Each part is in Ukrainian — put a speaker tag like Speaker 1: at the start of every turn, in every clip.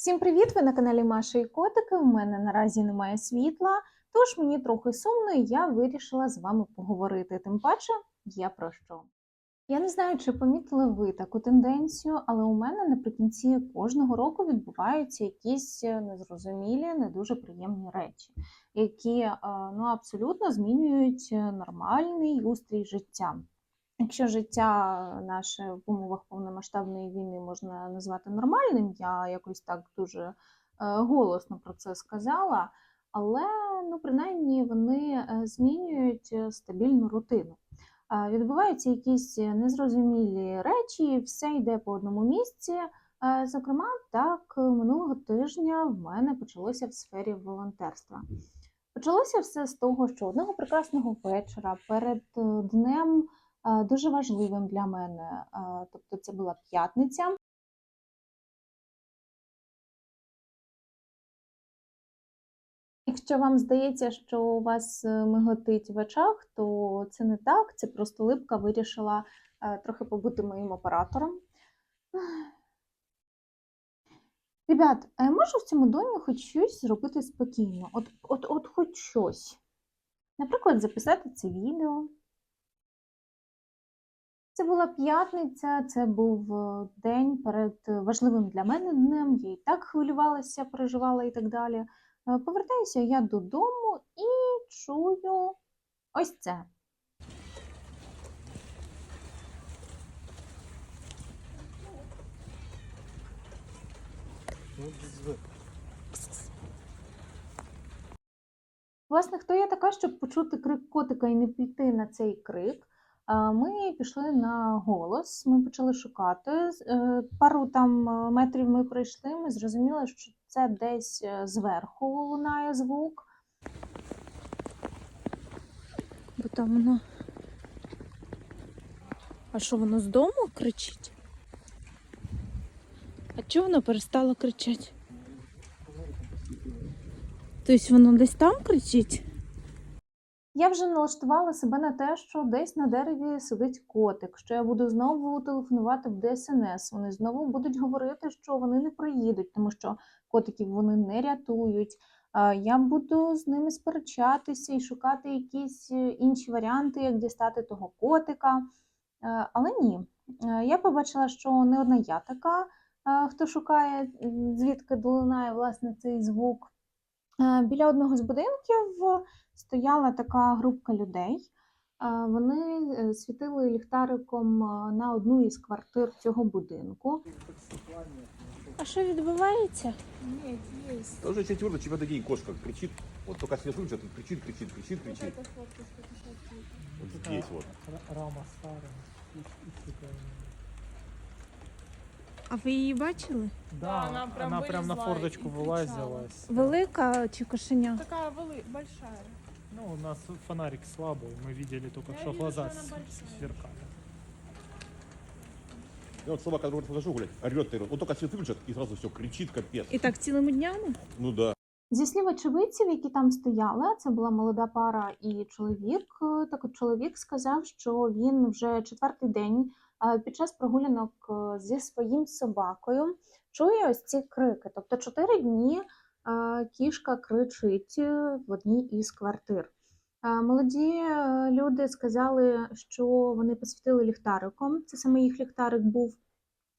Speaker 1: Всім привіт! Ви на каналі Маша і Котики. У мене наразі немає світла, тож мені трохи сумно, і я вирішила з вами поговорити. Тим паче, є про що. Я не знаю, чи помітили ви таку тенденцію, але у мене наприкінці кожного року відбуваються якісь е, незрозумілі, не дуже приємні речі, які е, ну, абсолютно змінюють е, нормальний устрій життя. Якщо життя наше в умовах повномасштабної війни можна назвати нормальним, я якось так дуже е, голосно про це сказала, але ну, принаймні вони е, змінюють е, стабільну рутину. Відбуваються якісь незрозумілі речі, все йде по одному місці. Зокрема, так минулого тижня в мене почалося в сфері волонтерства. Почалося все з того, що одного прекрасного вечора перед днем дуже важливим для мене. е, Тобто це була п'ятниця. Якщо вам здається, що у вас е, миготить в очах, то це не так. Це просто липка вирішила е, трохи побути моїм оператором. Ребят, а я можу в цьому домі хоч щось зробити спокійно? От, от, от хоч щось. Наприклад, записати це відео. Це була п'ятниця, це був е, день перед е, важливим для мене днем. Я і так хвилювалася, переживала і так далі. Е, Повертаюся я додому і чую ось це. Власне, хто я така, щоб почути крик котика і не піти на цей крик? Е, Ми пішли на голос, ми почали шукати. Е, Пару там е, метрів ми пройшли, ми зрозуміли, що це десь зверху лунає звук. Бо там воно. А що воно з дому кричить? А чого воно перестало кричати? Тобто воно десь там кричить? Я вже налаштувала себе на те, що десь на дереві сидить котик, що я буду знову телефонувати в ДСНС. Вони знову будуть говорити, що вони не приїдуть, тому що котиків вони не рятують. Я буду з ними сперечатися і шукати якісь е, інші варіанти, як дістати того котика. Е, Але ні, Е, я побачила, що не одна я така, хто шукає, звідки долинає власне цей звук. Е, Біля одного з будинків стояла така групка людей. Е, Вони е, світили ліхтариком на одну із квартир цього будинку. А що відбувається?
Speaker 2: Нет, есть.
Speaker 3: Тоже четвертый чемпионат день кошка кричит. Вот только свет включат, тут кричит, кричит, кричит,
Speaker 2: Вот
Speaker 3: кричит.
Speaker 2: эта фотка,
Speaker 3: Вот здесь вот.
Speaker 4: Рама старая. и- и цветная.
Speaker 1: А ви її бачили?
Speaker 4: Да,
Speaker 2: она
Speaker 4: она
Speaker 2: прям
Speaker 4: прям, на
Speaker 2: вылезла
Speaker 4: форточку
Speaker 2: и
Speaker 4: вылазила. с-
Speaker 1: Велика чи кошеня?
Speaker 2: Такая валы... большая.
Speaker 4: Ну, у нас фонарик слабый, мы видели только
Speaker 2: Я
Speaker 4: что
Speaker 2: вижу,
Speaker 4: глаза
Speaker 2: что она
Speaker 4: с-
Speaker 2: большая.
Speaker 4: сверкали.
Speaker 3: Я вот собака, которую подхожу гулять, орет, вот только свет выключат, и сразу все, кричит, капец.
Speaker 1: І так цілими днями?
Speaker 3: Ну да.
Speaker 1: Зі слів очевидців, які там стояли, це була молода пара і чоловік. е, Так от чоловік сказав, що він вже четвертий день е, під час прогулянок е, зі своїм собакою чує ось ці крики. Тобто чотири дні е, кішка кричить е, в одній із квартир. Молоді люди сказали, що вони посвітили ліхтариком. Це саме їх ліхтарик був.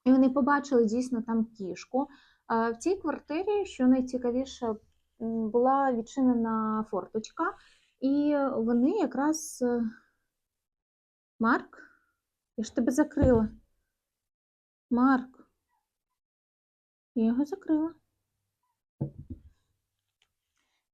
Speaker 1: І вони побачили дійсно там кішку. В цій квартирі, що найцікавіше, була відчинена форточка, і вони якраз. Марк, я ж тебе закрила. Марк. Я його закрила. В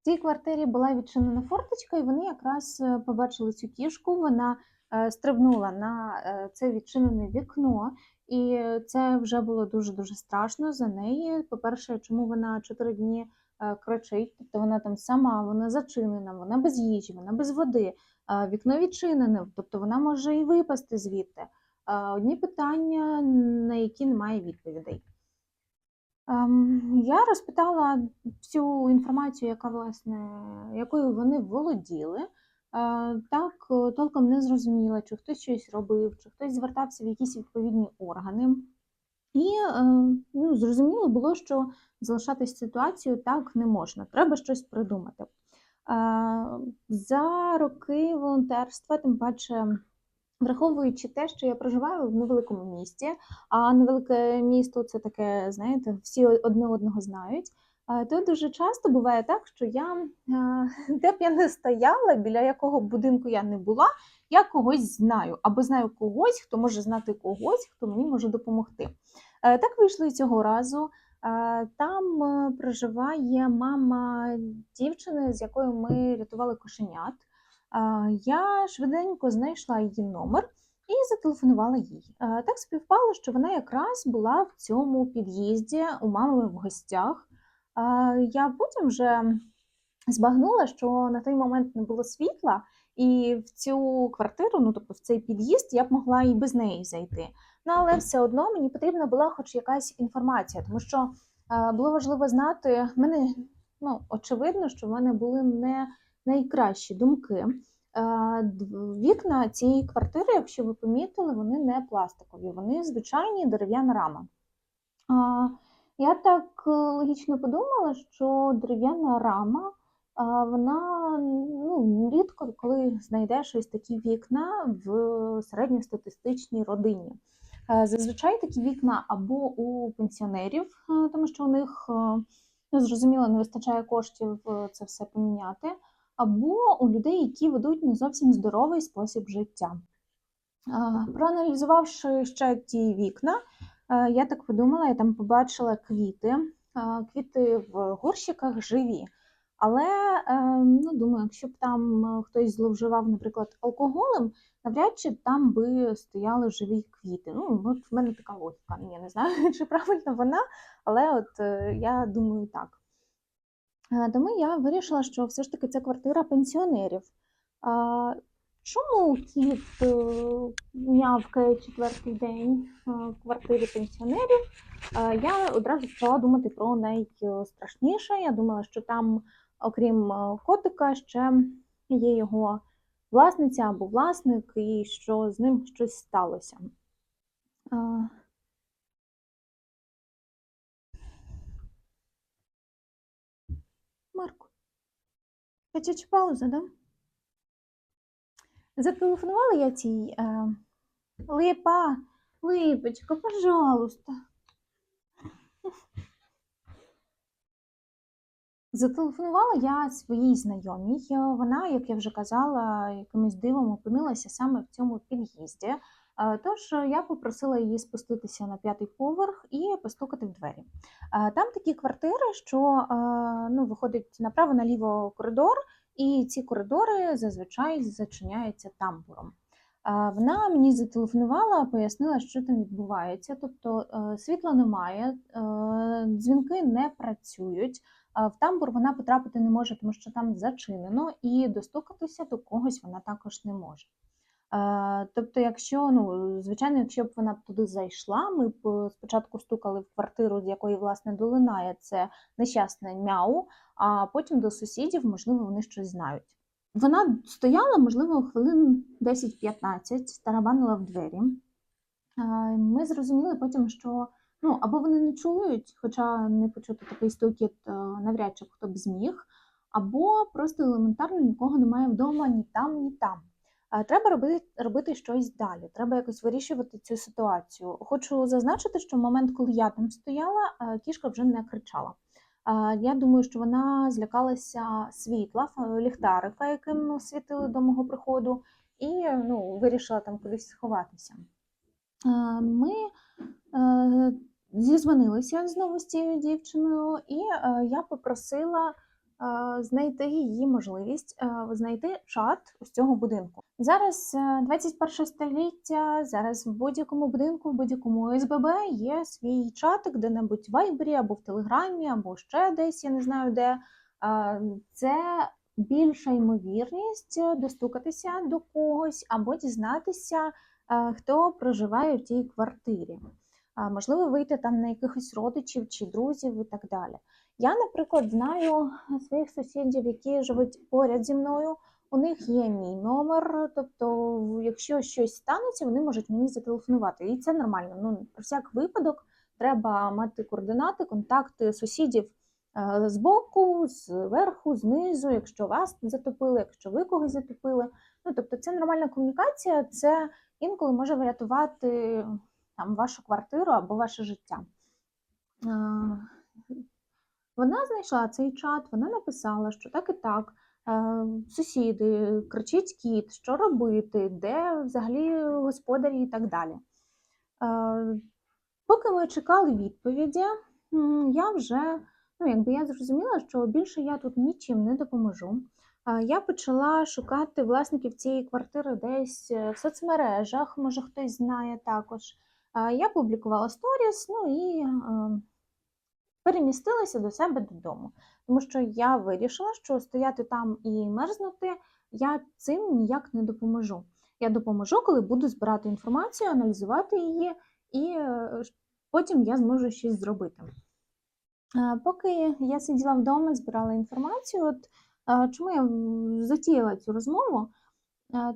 Speaker 1: цій квартирі була відчинена форточка, і вони якраз е, побачили цю кішку. Вона е, стрибнула на е, це відчинене вікно, і це вже було дуже-дуже страшно за неї. По-перше, чому вона чотири дні кричить, тобто вона там сама, вона зачинена, вона без їжі, вона без води, вікно відчинене, тобто вона може і випасти звідти. Одні питання, на які немає відповідей. Ем, Я розпитала всю інформацію, яка, власне, якою вони володіли. Е, Так, е, толком не зрозуміла, чи хтось щось робив, чи хтось звертався в якісь відповідні органи. І е, ну, зрозуміло було, що залишатись ситуацією так не можна. Треба щось придумати. За роки волонтерства, тим паче, враховуючи те, що я проживаю в невеликому місті, а невелике місто це таке, знаєте, всі одне одного знають. е, То дуже часто буває так, що я е, де б я не стояла, біля якого будинку я не була, я когось знаю або знаю когось, хто може знати когось, хто мені може допомогти. Е, Так вийшло і цього разу. Там проживає мама дівчини, з якою ми рятували кошенят. Я швиденько знайшла її номер і зателефонувала їй. Так співпало, що вона якраз була в цьому під'їзді у мами в гостях. Я потім вже збагнула, що на той момент не було світла, і в цю квартиру, ну тобто в цей під'їзд, я б могла і без неї зайти. Ну, але все одно мені потрібна була хоч якась інформація, тому що було важливо знати, мене ну, очевидно, що в мене були не найкращі думки. Е, Вікна цієї квартири, якщо ви помітили, вони не пластикові, вони звичайні дерев'яна рама. Я так е, логічно подумала, що дерев'яна рама, вона ну, рідко коли знайдеш ось такі вікна в середньостатистичній родині. Е, Зазвичай такі вікна або у пенсіонерів, тому що у них ну, зрозуміло не вистачає коштів це все поміняти, або у людей, які ведуть не зовсім здоровий спосіб життя. Проаналізувавши ще ті вікна, е, я так подумала, я там побачила квіти. Квіти в горщиках живі. Але е, ну, думаю, якщо б там е, хтось зловживав, наприклад, алкоголем, навряд чи там би стояли живі квіти. Ну, от в мене така логіка. Я не знаю, чи правильно вона, але от я думаю так. Е, Тому я вирішила, що все ж таки це квартира пенсіонерів. А, Чому кіт е, м'явкає четвертий день е, в квартирі пенсіонерів? Е, Я одразу почала думати про найстрашніше. Я думала, що там, окрім е, котика, ще є його власниця або власник, і що з ним щось сталося. Е, Марко, хотячи пауза, да? Зателефонувала я цій е, Липа, Липочка, пожалуйста. Зателефонувала я своїй знайомій. Е, Вона, як я вже казала, якимось дивом опинилася саме в цьому під'їзді. Е, Тож е, я попросила її спуститися на п'ятий поверх і постукати в двері. Е, Там такі квартири, що ну, виходить направо-наліво коридор, і ці коридори зазвичай зачиняються тамбуром. Вона мені зателефонувала, пояснила, що там відбувається. Тобто світла немає, дзвінки не працюють. В тамбур вона потрапити не може, тому що там зачинено, і достукатися до когось вона також не може. Е, Тобто, якщо ну звичайно, якщо б вона б туди зайшла, ми б е, спочатку стукали в квартиру, з якої власне долинає це нещасне мяу, а потім до сусідів, можливо, вони щось знають. Вона стояла, можливо, хвилин 10-15, тарабанила в двері. Е, Ми зрозуміли потім, що ну, або вони не чують, хоча не почути такий стукіт навряд чи хто б зміг, або просто елементарно нікого немає вдома ні там, ні там. Треба робити, робити щось далі. Треба якось вирішувати цю ситуацію. Хочу зазначити, що в момент, коли я там стояла, е, кішка вже не кричала. Я думаю, що вона злякалася світла, ліхтарика, яким світили до мого приходу, і ну, вирішила там кудись сховатися. Ми е, зізвонилися знову з цією дівчиною, і е, я попросила знайти її можливість е, знайти чат з цього будинку. Зараз е, 21 століття, зараз в будь-якому будинку, в будь-якому СББ є свій чатик, де-небудь в Вайбері або в Телеграмі, або ще десь, я не знаю де. Е, Це більша ймовірність достукатися до когось або дізнатися, е, хто проживає в тій квартирі. Можливо, вийти там на якихось родичів чи друзів і так далі. Я, наприклад, знаю своїх сусідів, які живуть поряд зі мною. У них є мій номер, тобто, якщо щось станеться, вони можуть мені зателефонувати. І це нормально. Ну, про всяк випадок треба мати координати, контакти сусідів е, збоку, зверху, знизу, якщо вас затопили, якщо ви когось затопили. Ну, тобто, це нормальна комунікація, це інколи може врятувати там, вашу квартиру або ваше життя. Вона знайшла цей чат, вона написала, що так і так. е, Сусіди, кричить кіт, що робити, де взагалі господарі і так далі. Е, Поки ми чекали відповіді, я вже ну, якби я зрозуміла, що більше я тут нічим не допоможу. Е, Я почала шукати власників цієї квартири десь в соцмережах, може хтось знає також. Я публікувала сторіс, ну і перемістилася до себе додому. Тому що я вирішила, що стояти там і мерзнути я цим ніяк не допоможу. Я допоможу, коли буду збирати інформацію, аналізувати її, і е, потім я зможу щось зробити. Е, Поки я сиділа вдома, збирала інформацію, от е, чому я затіяла цю розмову,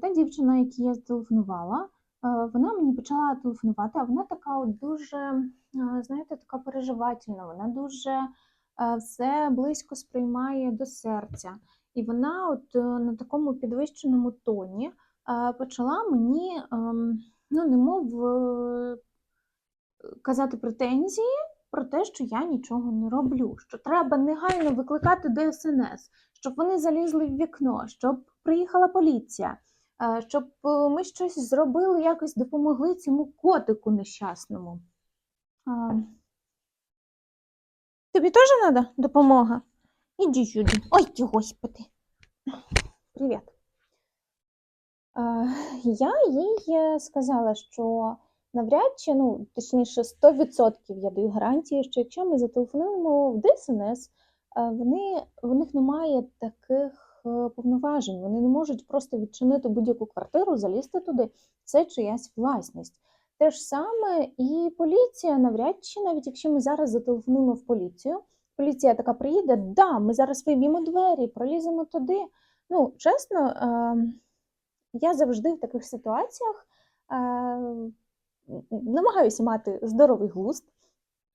Speaker 1: та дівчина, якій я зателефонувала, вона мені почала телефонувати, а вона така от дуже, знаєте, така переживательна, вона дуже е, все близько сприймає до серця. І вона от е, на такому підвищеному тоні е, почала мені, ем, ну, немов е, казати претензії про те, що я нічого не роблю, що треба негайно викликати ДСНС, щоб вони залізли в вікно, щоб приїхала поліція, е, щоб е, ми щось зробили, якось допомогли цьому котику нещасному. А, Тобі теж треба допомога? Іди сюди. Ой, господи. Привіт. Я їй сказала, що навряд чи, ну, точніше, 100% я даю гарантії, що якщо ми зателефонуємо в ДСНС, е, вони, в них немає таких е, повноважень. Вони не можуть просто відчинити будь-яку квартиру, залізти туди. Це чиясь власність. Те ж саме і поліція, навряд чи, навіть якщо ми зараз зателефонуємо в поліцію, поліція така приїде, да, ми зараз виб'ємо двері, проліземо туди. Ну, чесно, е, я завжди в таких ситуаціях е, намагаюся мати здоровий глузд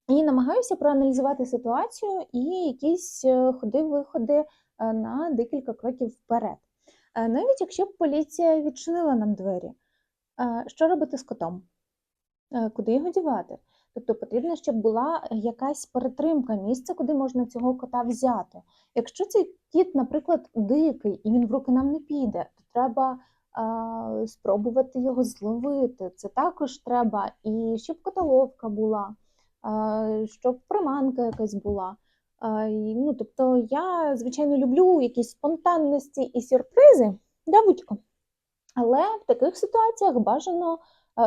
Speaker 1: і намагаюся проаналізувати ситуацію і якісь е, ходи-виходи е, на декілька кроків вперед. Е, Навіть якщо б поліція відчинила нам двері, що робити з котом? Е, Куди його дівати? Тобто потрібно, щоб була якась перетримка, місце, куди можна цього кота взяти. Якщо цей кіт, наприклад, дикий і він в руки нам не піде, то треба а, спробувати його зловити. Це також треба. І щоб котоловка була, а, щоб приманка якась була. І, ну, тобто я, звичайно, люблю якісь спонтанності і сюрпризи для будь-ко. Але в таких ситуаціях бажано е,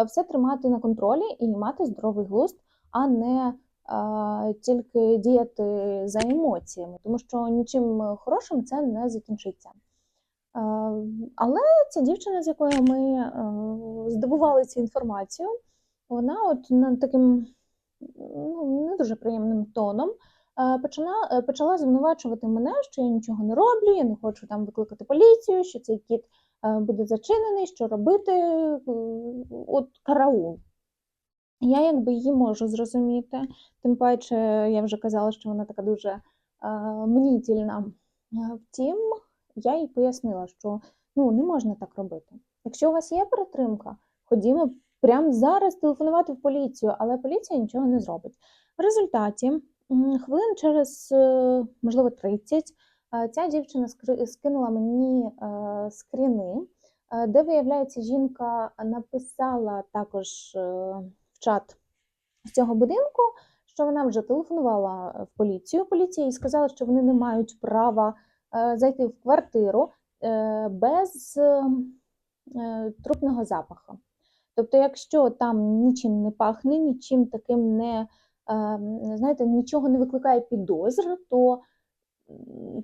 Speaker 1: все тримати на контролі і мати здоровий глузд, а не е, тільки діяти за емоціями, тому що нічим хорошим це не закінчиться. Е, Але ця дівчина, з якою ми е, здобували цю інформацію, вона от над таким ну, не дуже приємним тоном е, почала, е, почала звинувачувати мене, що я нічого не роблю, я не хочу там викликати поліцію, що цей кіт е, буде зачинений, що робити, е, от караул. Я якби її можу зрозуміти, тим паче я вже казала, що вона така дуже е, мнітільна. Е, Втім, я їй пояснила, що ну, не можна так робити. Якщо у вас є перетримка, ходімо прямо зараз телефонувати в поліцію, але поліція нічого не зробить. В результаті хвилин через, е, можливо, 30 е, ця дівчина скинула мені е, скріни, е, де, виявляється, жінка написала також е, в чат з цього будинку, що вона вже телефонувала в поліцію. Поліція їй сказала, що вони не мають права зайти в квартиру без е, е, трупного запаху. Тобто, якщо там нічим не пахне, нічим таким не, е, знаєте, нічого не викликає підозр, то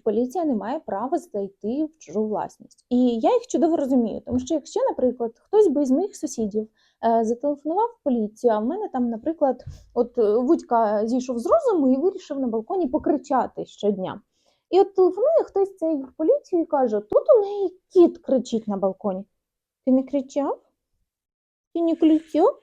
Speaker 1: поліція не має права зайти в чужу власність. І я їх чудово розумію, тому що якщо, наприклад, хтось би із моїх сусідів е, зателефонував в поліцію, а в мене там, наприклад, от е, Вудька зійшов з розуму і вирішив на балконі покричати щодня. І от телефонує хтось цей в поліцію і каже: тут у неї кіт кричить на балконі. Ти не кричав? Ти не кричав,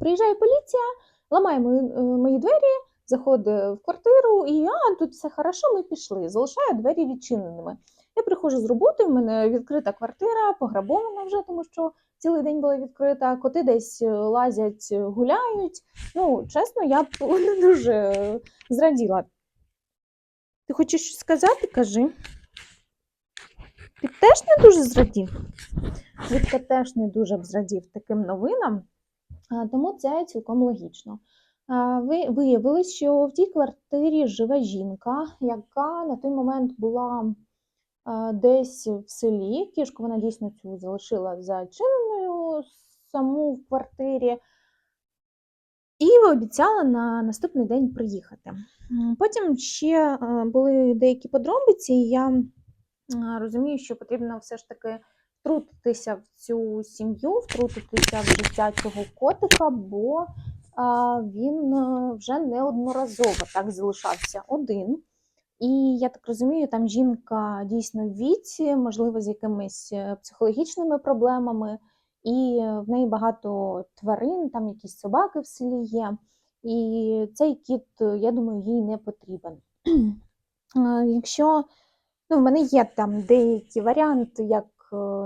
Speaker 1: Приїжджає поліція, ламає мої, е, мої двері, заходить в квартиру і а, тут все хорошо, ми пішли. Залишає двері відчиненими. Я приходжу з роботи, в мене відкрита квартира, пограбована вже, тому що цілий день була відкрита, коти десь е, лазять, е, гуляють. Ну, чесно, я б не дуже е, зраділа. Ти хочеш щось сказати? Кажи. Ти теж не дуже зрадів? Вітка теж не дуже б зрадів таким новинам, тому це цілком логічно. Виявилось, що в тій квартирі живе жінка, яка на той момент була десь в селі. Кішку вона дійсно цю залишила зачиненою саму в квартирі. І обіцяла на наступний день приїхати. Потім ще були деякі подробиці, і я розумію, що потрібно все ж таки втрутитися в цю сім'ю, втрутитися в життя цього котика, бо він е, вже неодноразово так залишався один. І я так розумію, там жінка дійсно в віці, можливо, з якимись е, психологічними проблемами, і е, в неї багато тварин, там якісь собаки в селі є. І цей кіт, я думаю, їй не потрібен. Якщо ну, в мене є там деякі варіанти, як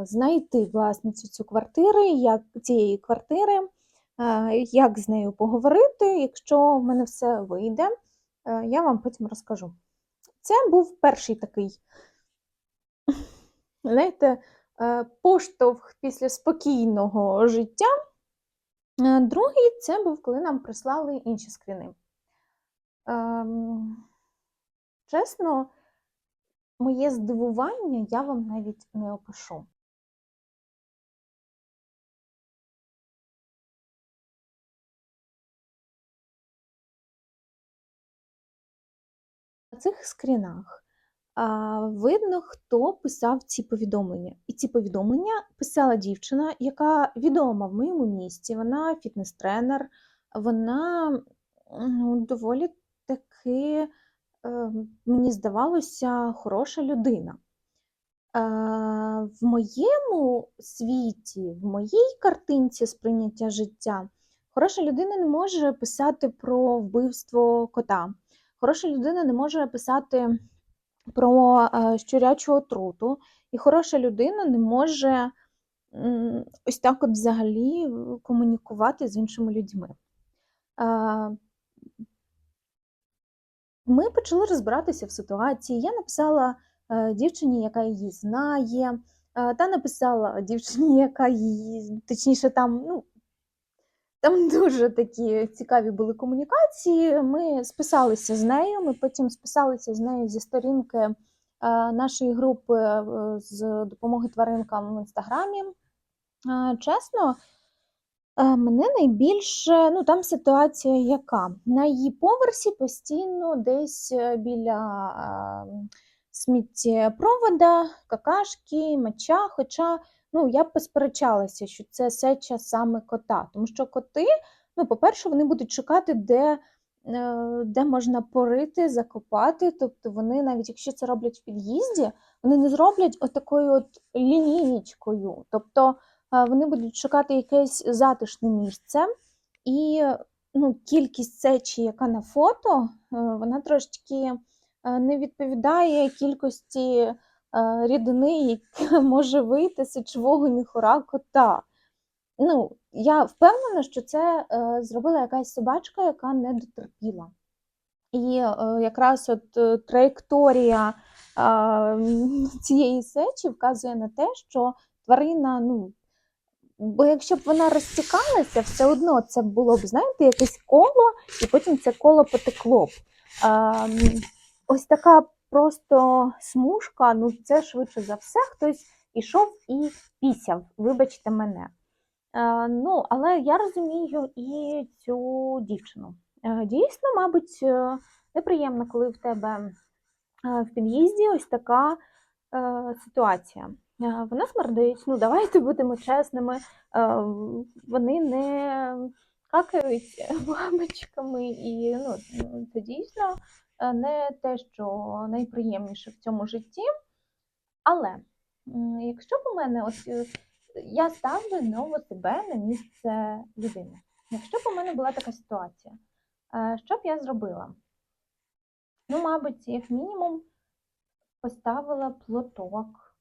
Speaker 1: знайти власницю цю квартири, як цієї квартири, як з нею поговорити. Якщо в мене все вийде, е, я вам потім розкажу. Це був перший такий, знаєте, е, поштовх після спокійного життя. Е, Другий це був, коли нам прислали інші скріни. Ем, Чесно, моє здивування я вам навіть не опишу. Цих скрінах видно, хто писав ці повідомлення. І ці повідомлення писала дівчина, яка відома в моєму місті. Вона фітнес-тренер, вона ну, доволі таки, е, мені здавалося, хороша людина. Е, в моєму світі, в моїй картинці сприйняття життя, хороша людина не може писати про вбивство кота. Хороша людина не може писати про е, щурячу отруту, і хороша людина не може ось так от взагалі комунікувати з іншими людьми. Е, Ми почали розбиратися в ситуації. Я написала е, дівчині, яка її знає, та написала дівчині, яка її, точніше, там, ну, там дуже такі цікаві були комунікації. Ми списалися з нею. Ми потім списалися з нею зі сторінки е, нашої групи е, з допомоги тваринкам в інстаграмі. Е, Чесно, мене найбільше, ну там ситуація яка? На її поверсі постійно десь біля сміттєпровода, какашки, моча. Хоча ну, я б посперечалася, що це сеча саме кота. Тому що коти, ну, по-перше, вони будуть шукати, де, е, де можна порити, закопати. Тобто вони, навіть якщо це роблять в під'їзді, вони не зроблять отакою от лінійничкою. Тобто е, вони будуть шукати якесь затишне місце. І ну, кількість сечі, яка на фото, е, вона трошечки е, не відповідає кількості рідини, яка може вийти сечового міхура кота. Ну, я впевнена, що це е, зробила якась собачка, яка не дотерпіла. І е, якраз от е, траєкторія е, цієї сечі вказує на те, що тварина, ну, бо якщо б вона розтікалася, все одно це було б, знаєте, якесь коло, і потім це коло потекло б. А, ось така просто смужка, ну це швидше за все, хтось ішов і пісяв, вибачте мене. Е, ну, але я розумію і цю дівчину. Е, дійсно, мабуть, е, неприємно, коли в тебе е, в під'їзді ось така е, ситуація. Е, Вона смердить, ну давайте будемо чесними. Вони не какають бабочками, і ну, це дійсно не те, що найприємніше в цьому житті. Але якщо б у мене от е, я ставлю знову себе на місце людини. Якщо б у мене була така ситуація, е, що б я зробила? Ну, мабуть, як мінімум поставила платок,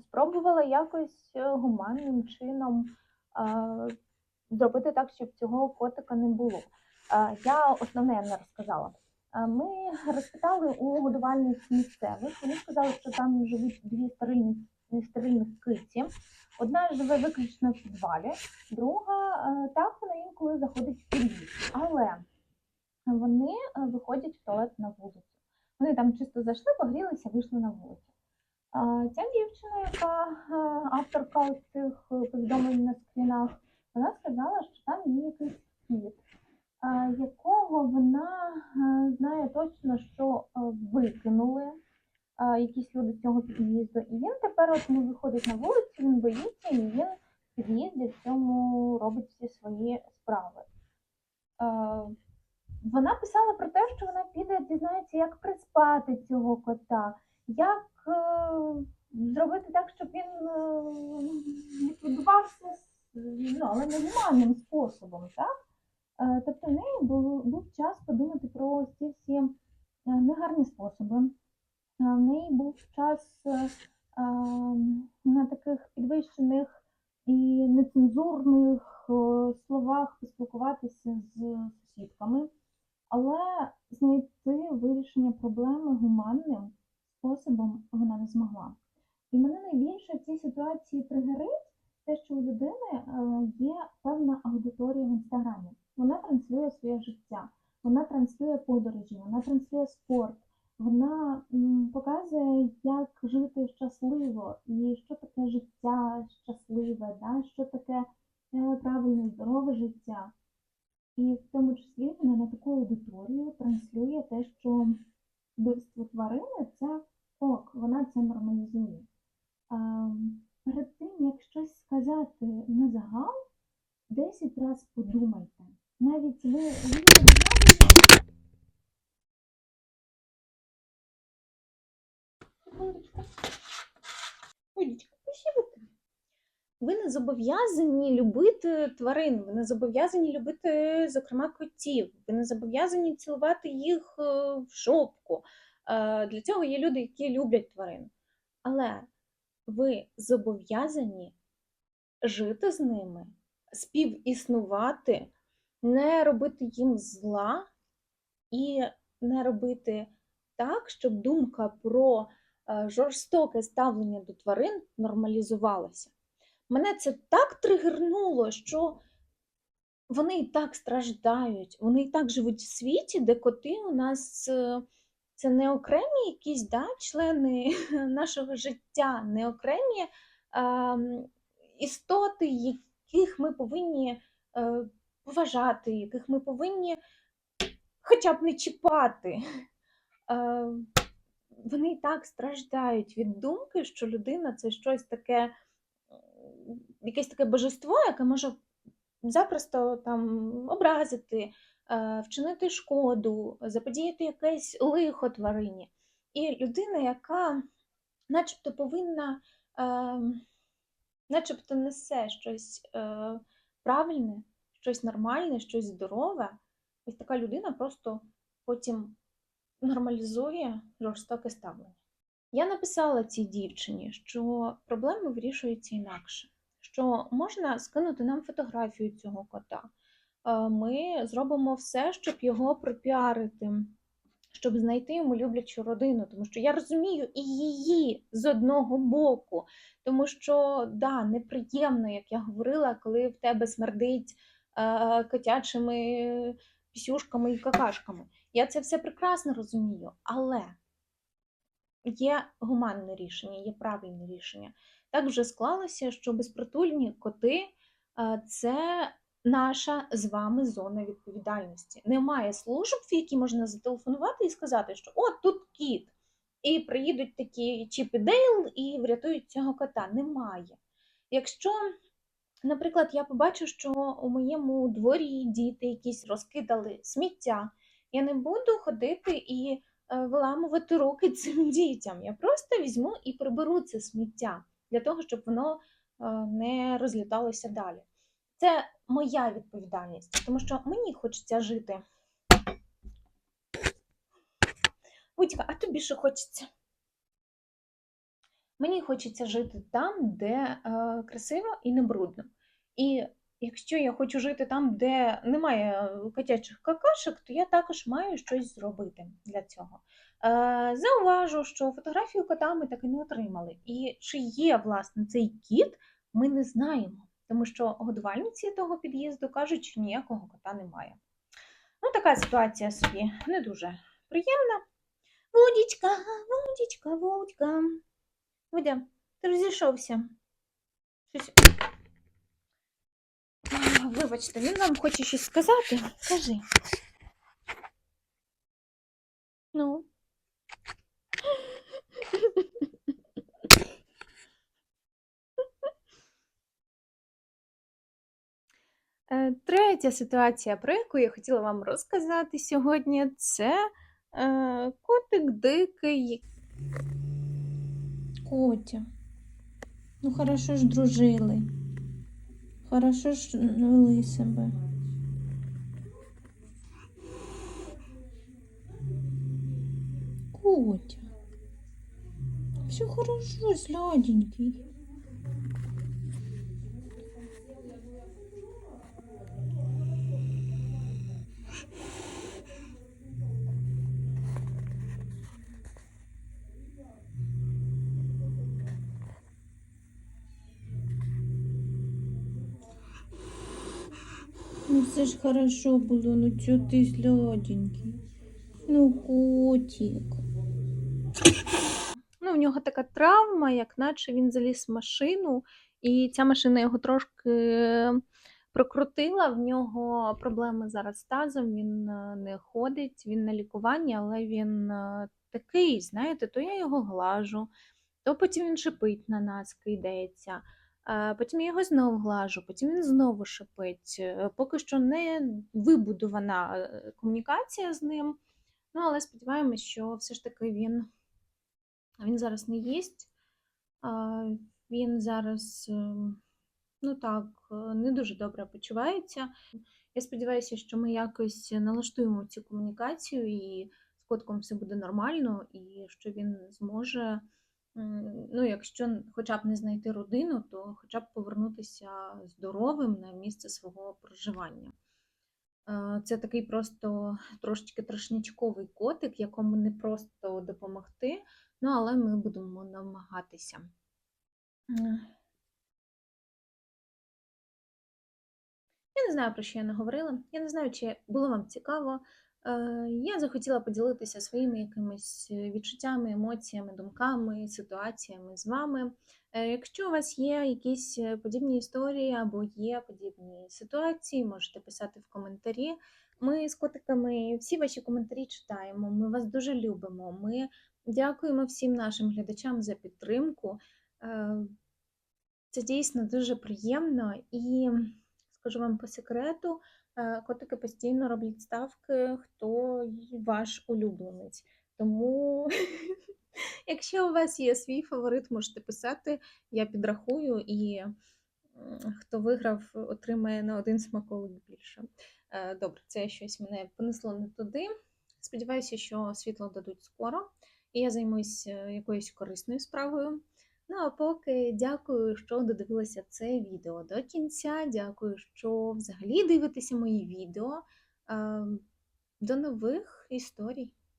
Speaker 1: спробувала якось е, гуманним чином е, зробити так, щоб цього котика не було. Е, Я основне не розказала. Ми розпитали у годувальниць місцевих. Вони сказали, що там живуть дві стерильні, стерильних киті. Одна живе виключно в підвалі, друга е, так вона інколи заходить в під'їзд. Але вони е, виходять в туалет на вулицю. Вони там чисто зайшли, погрілися, вийшли на вулицю. Ця дівчина, яка е, авторка цих повідомлень на скрінах, вона сказала, що там є якийсь кіт, якого вона е, знає точно, що е, викинули якісь люди з цього під'їзду. І він тепер, от не виходить на вулицю, він боїться, і він в під'їзді в цьому робить всі свої справи. Вона писала про те, що вона піде, дізнається, як приспати цього кота, як е, зробити так, щоб він ліквідувався, ну, але нормальним способом, так? Е, тобто в неї був, був час подумати про ці всі е, негарні способи. Е, В неї був час на таких підвищених і нецензурних словах поспілкуватися з сусідками, але знайти вирішення проблеми гуманним способом вона не змогла. І мене найбільше в цій ситуації тригерить те, що у людини є певна аудиторія в інстаграмі. Вона транслює своє життя, вона транслює подорожі, вона транслює спорт, вона показує, як жити щасливо, і що таке життя щасливе, да? що таке е, правильне, здорове життя. І в тому числі вона на таку аудиторію транслює те, що вбивство тварини це ок, вона це нормалізує. Перед тим, як щось сказати на загал, 10 разів подумайте. Навіть ви, згадуєте- Секундочку. Ви не зобов'язані любити тварин, ви не зобов'язані любити, зокрема, котів, ви не зобов'язані цілувати їх е, в шопку. Е, Для цього є люди, які люблять тварин. Але ви зобов'язані жити з ними, співіснувати, не робити їм зла і не робити так, щоб думка про е, жорстоке ставлення до тварин нормалізувалася. Мене це так тригернуло, що вони і так страждають, вони і так живуть в світі, де коти у нас е, це не окремі якісь да, члени нашого життя, не окремі ем, істоти, яких ми повинні е, поважати, яких ми повинні хоча б не чіпати. Е, вони і так страждають від думки, що людина це щось таке, якесь таке божество, яке може запросто там образити, е, вчинити шкоду, заподіяти якесь лихо тварині. І людина, яка начебто повинна, е, начебто несе щось е, правильне, щось нормальне, щось здорове, ось така людина просто потім нормалізує жорстоке ставлення. Я написала цій дівчині, що проблеми вирішуються інакше, що можна скинути нам фотографію цього кота. Е, Ми зробимо все, щоб його пропіарити, щоб знайти йому люблячу родину. Тому що я розумію і її з одного боку, тому що да, неприємно, як я говорила, коли в тебе смердить котячими пісюшками і какашками. Я це все прекрасно розумію, але є гуманне рішення, є правильне рішення. Так вже склалося, що безпритульні коти це наша з вами зона відповідальності. Немає служб, в які можна зателефонувати і сказати, що от тут кіт. І приїдуть такі Чіп і Дейл і врятують цього кота. Немає. Якщо, наприклад, я побачу, що у моєму дворі діти якісь розкидали сміття, я не буду ходити і е, виламувати руки цим дітям. Я просто візьму і приберу це сміття для того, щоб воно е, не розліталося далі. Це моя відповідальність, тому що мені хочеться жити. Будька, а тобі що хочеться? Мені хочеться жити там, де е, красиво і не брудно. І якщо я хочу жити там, де немає котячих какашок, то я також маю щось зробити для цього. Е, зауважу, що фотографію кота ми так і не отримали. І чи є, власне, цей кіт, ми не знаємо, тому що годувальниці того під'їзду кажуть, що ніякого кота немає. Ну, така ситуація собі не дуже приємна. Водічка, водічка, водька. Водя, ти розійшовся. Щось. Вибачте, він вам хоче щось сказати. Кажи. Ну. Е, Третя ситуація, про яку я хотіла вам розказати сьогодні, це е, котик дикий. Котя. Ну, хорошо ж дружили. Хорошо ж вели себе. Котя. Все хорошо, сладенький. Ну все ж хорошо було, ну чого ти сладенький. Ну, котик. Ну, в нього така травма, як наче він заліз в машину, і ця машина його трошки прокрутила. В нього проблеми зараз з тазом, він е, не ходить, він на лікуванні, але він е, такий, знаєте, то я його глажу, то потім він шипить на нас, кидається. Потім я його знову глажу, потім він знову шипить. Е, Поки що не вибудована е, комунікація з ним. Ну, але сподіваємось, що все ж таки він, він зараз не їсть. Він зараз, е, ну так, не дуже добре почувається. Я сподіваюся, що ми якось налаштуємо цю комунікацію і з котком все буде нормально, і що він зможе, ну, якщо хоча б не знайти родину, то хоча б повернутися здоровим на місце свого проживання. Е, Це такий просто трошечки трошнячковий котик, якому не просто допомогти, ну але ми будемо намагатися. Я не знаю, про що я наговорила. Я не знаю, чи було вам цікаво. Е, Я захотіла поділитися своїми якимись е, відчуттями, емоціями, думками, ситуаціями з вами. Е, Якщо у вас є якісь е, подібні історії або є подібні ситуації, можете писати в коментарі. Ми з котиками всі ваші коментарі читаємо. Ми вас дуже любимо. Ми дякуємо всім нашим глядачам за підтримку. Е, Це дійсно дуже приємно і скажу вам по секрету, котики постійно роблять ставки, хто ваш улюбленець. Тому, якщо у вас є свій фаворит, можете писати, я підрахую, і хто виграв, отримає на один смаколик більше. Е, Добре, це щось мене понесло не туди. Сподіваюся, що світло дадуть скоро, і я займусь е, якоюсь корисною справою. Ну а поки дякую, що додивилися це відео до кінця. Дякую, що взагалі дивитеся мої відео. Е, До нових історій.